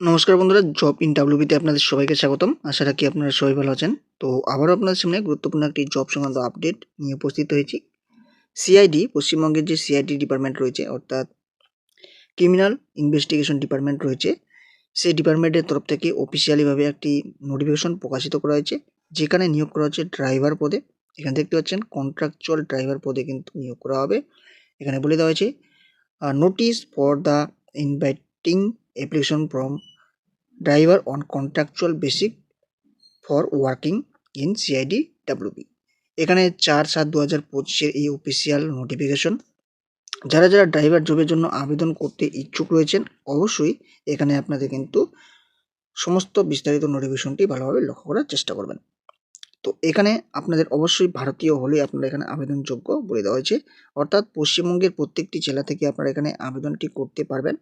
নমস্কার বন্ধুরা, job in ডাব্লিউবিতে আপনাদের সবাইকে স্বাগতম। আশা রাখি আপনারা সবাই ভালো আছেন। তো আবারও আপনাদের সামনে গুরুত্বপূর্ণ একটি জব সংক্রান্ত আপডেট নিয়ে উপস্থিত হয়েছি। সিআইডি পশ্চিমবঙ্গের যে সিআইডি ডিপার্টমেন্ট রয়েছে, অর্থাৎ ক্রিমিনাল ইনভেস্টিগেশন ডিপার্টমেন্ট রয়েছে, সেই ডিপার্টমেন্টের তরফ থেকে অফিসিয়ালিভাবে একটি নোটিফিকেশন প্রকাশিত করা হয়েছে, যেখানে নিয়োগ করা হচ্ছে ড্রাইভার পদে। এখানে দেখতে পাচ্ছেন কন্ট্রাকচুয়াল ড্রাইভার পদে কিন্তু নিয়োগ করা হবে। এখানে বলে দেওয়া হয়েছে notice for the inviting from driver on contractual basic for working in CID WB এখানে চার সাত দু হাজার পঁচিশের এই অফিসিয়াল নোটিফিকেশন যারা যারা ড্রাইভার জবের জন্য আবেদন করতে ইচ্ছুক রয়েছেন, অবশ্যই এখানে আপনাদের কিন্তু সমস্ত বিস্তারিত নোটিফিকেশনটি ভালোভাবে লক্ষ্য করার চেষ্টা করবেন। তো এখানে আপনাদের অবশ্যই ভারতীয় হলে আপনারা এখানে আবেদনযোগ্য বলে দেওয়া হয়েছে। অর্থাৎ পশ্চিমবঙ্গের প্রত্যেকটি জেলা থেকে আপনারা এখানে আবেদনটি করতে পারবেন।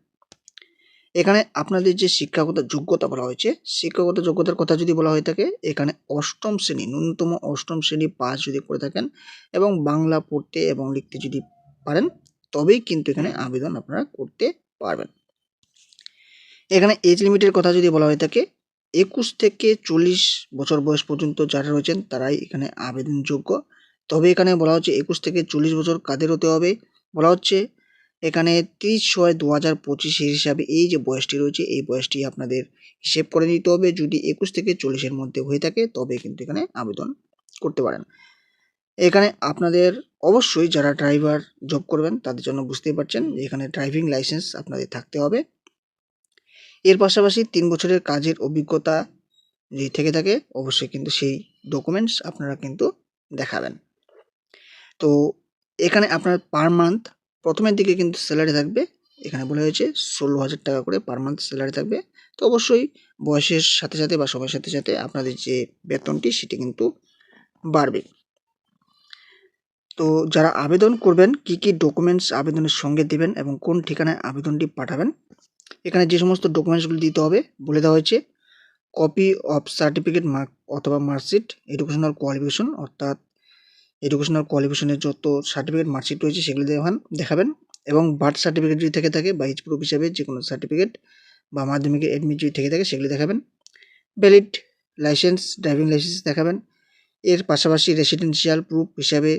এখানে আপনাদের যে শিক্ষাগত যোগ্যতা বলা হয়েছে, শিক্ষাগত যোগ্যতার কথা যদি বলা হয়ে থাকে, এখানে অষ্টম শ্রেণি, ন্যূনতম অষ্টম শ্রেণি পাস যদি করে থাকেন এবং বাংলা পড়তে এবং লিখতে যদি পারেন, তবেই কিন্তু এখানে আবেদন আপনারা করতে পারবেন। এখানে এজ লিমিটের কথা যদি বলা হয়ে থাকে, একুশ থেকে চল্লিশ বছর বয়স পর্যন্ত যারা রয়েছেন তারাই এখানে আবেদনযোগ্য। তবে এখানে বলা হচ্ছে একুশ থেকে চল্লিশ বছর কাদের হতে হবে? বলা হচ্ছে এখানে তিরিশ ছয় দু হাজার পঁচিশের হিসাবে এই যে বয়সটি রয়েছে, এই বয়সটি আপনাদের হিসেব করে নিতে হবে। যদি একুশ থেকে চল্লিশের মধ্যে হয়ে থাকে, তবে কিন্তু এখানে আবেদন করতে পারেন। এখানে আপনাদের অবশ্যই যারা ড্রাইভার জব করবেন, তাদের জন্য বুঝতেই পারছেন যে এখানে ড্রাইভিং লাইসেন্স আপনাদের থাকতে হবে। এর পাশাপাশি তিন বছরের কাজের অভিজ্ঞতা যদি থেকে থাকে, অবশ্যই কিন্তু সেই ডকুমেন্টস আপনারা কিন্তু দেখাবেন। তো এখানে আপনার পার মান্থ প্রথমের দিকে কিন্তু স্যালারি থাকবে। এখানে বলা হয়েছে ষোলো হাজার টাকা করে পার মান্থ স্যালারি থাকবে। তো অবশ্যই বয়সের সাথে সাথে বা সময়ের সাথে সাথে আপনাদের যে বেতনটি সেটি কিন্তু বাড়বে। তো যারা আবেদন করবেন, কি কি ডকুমেন্টস আবেদনের সঙ্গে দেবেন এবং কোন ঠিকানায় আবেদনটি পাঠাবেন, এখানে যে সমস্ত ডকুমেন্টসগুলি দিতে হবে, বলে দেওয়া হয়েছে কপি অফ সার্টিফিকেট মার্ক অথবা মার্কশিট এডুকেশনাল কোয়ালিফিকেশন অর্থাৎ এডুকেশনাল কোয়ালিফিকেশনের যত সার্টিফিকেট মার্কশিট রয়েছে, সেগুলি দেখান দেখাবেন। এবং বার্থ সার্টিফিকেট যদি থেকে থাকে, বা এইচ প্রুফ হিসাবে যে কোনো সার্টিফিকেট বা মাধ্যমিকের এডমিট যদি থেকে থাকে, সেগুলি দেখাবেন। ভ্যালিড লাইসেন্স ড্রাইভিং লাইসেন্স দেখাবেন। এর পাশাপাশি রেসিডেন্সিয়াল প্রুফ হিসাবে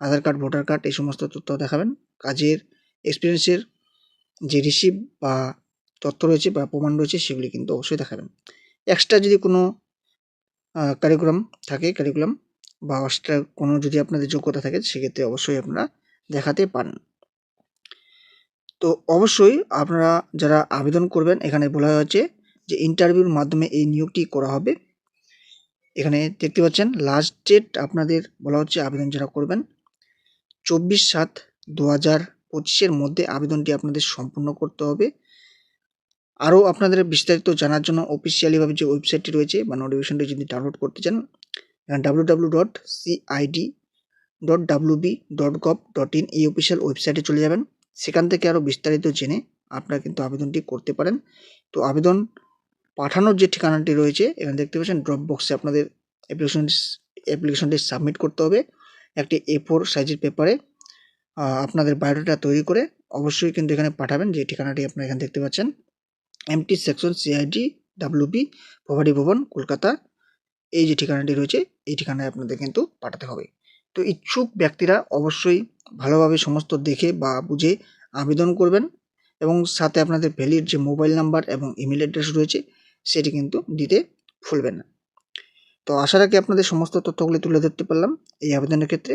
আধার কার্ড ভোটার কার্ড এই সমস্ত তথ্য দেখাবেন। কাজের এক্সপিরিয়েন্সের যে রিসিভ বা তথ্য রয়েছে, বা প্রমাণ রয়েছে, সেগুলি কিন্তু অবশ্যই দেখাবেন। এক্সট্রা যদি কোনো কারিকুলাম থাকে কারিকুলাম বা এক্সট্রা কোনো যদি আপনাদের যোগ্যতা থাকে, সেক্ষেত্রে অবশ্যই আপনারা দেখাতে পারেন। তো অবশ্যই আপনারা যারা আবেদন করবেন, এখানে বলা হয়েছে যে ইন্টারভিউর মাধ্যমে এই নিয়োগটি করা হবে। এখানে দেখতে পাচ্ছেন লাস্ট ডেট আপনাদের বলা হচ্ছে আবেদন যারা করবেন, চব্বিশ সাত দু হাজার পঁচিশের মধ্যে আবেদনটি আপনাদের সম্পূর্ণ করতে হবে। আরও আপনাদের বিস্তারিত জানার জন্য অফিসিয়ালিভাবে যে ওয়েবসাইটটি রয়েছে বা নোটিফিকেশনটি যদি ডাউনলোড করতে চান W W dot CID dot WB dot gov dot in এই অফিসিয়াল ওয়েবসাইটে চলে যাবেন। সেখান থেকে আরও বিস্তারিত জেনে আপনারা কিন্তু আবেদনটি করতে পারেন। তো আবেদন পাঠানোর যে ঠিকানাটি রয়েছে, এখানে দেখতে পাচ্ছেন ড্রপ বক্সে আপনাদের অ্যাপ্লিকেশন অ্যাপ্লিকেশনটি সাবমিট করতে হবে। একটি এ ফোর সাইজের পেপারে আপনাদের বায়োডাটা তৈরি করে অবশ্যই কিন্তু এখানে পাঠাবেন, যে ঠিকানাটি আপনারা এখানে দেখতে পাচ্ছেন। MT section CID WB Bhabani Bhavan, Kolkata. এই যে ঠিকানাটি রয়েছে, এই ঠিকানায় আপনাদের কিন্তু পাঠাতে হবে। তো ইচ্ছুক ব্যক্তিরা অবশ্যই ভালোভাবে সমস্ত দেখে বা বুঝে আবেদন করবেন এবং সাথে আপনাদের ভ্যালিড যে মোবাইল নাম্বার এবং ইমেল অ্যাড্রেস রয়েছে, সেটি কিন্তু দিতে ভুলবেন না। তো আশা রাখি আপনাদের সমস্ত তথ্যগুলি তুলে ধরতে পারলাম এই আবেদনের ক্ষেত্রে।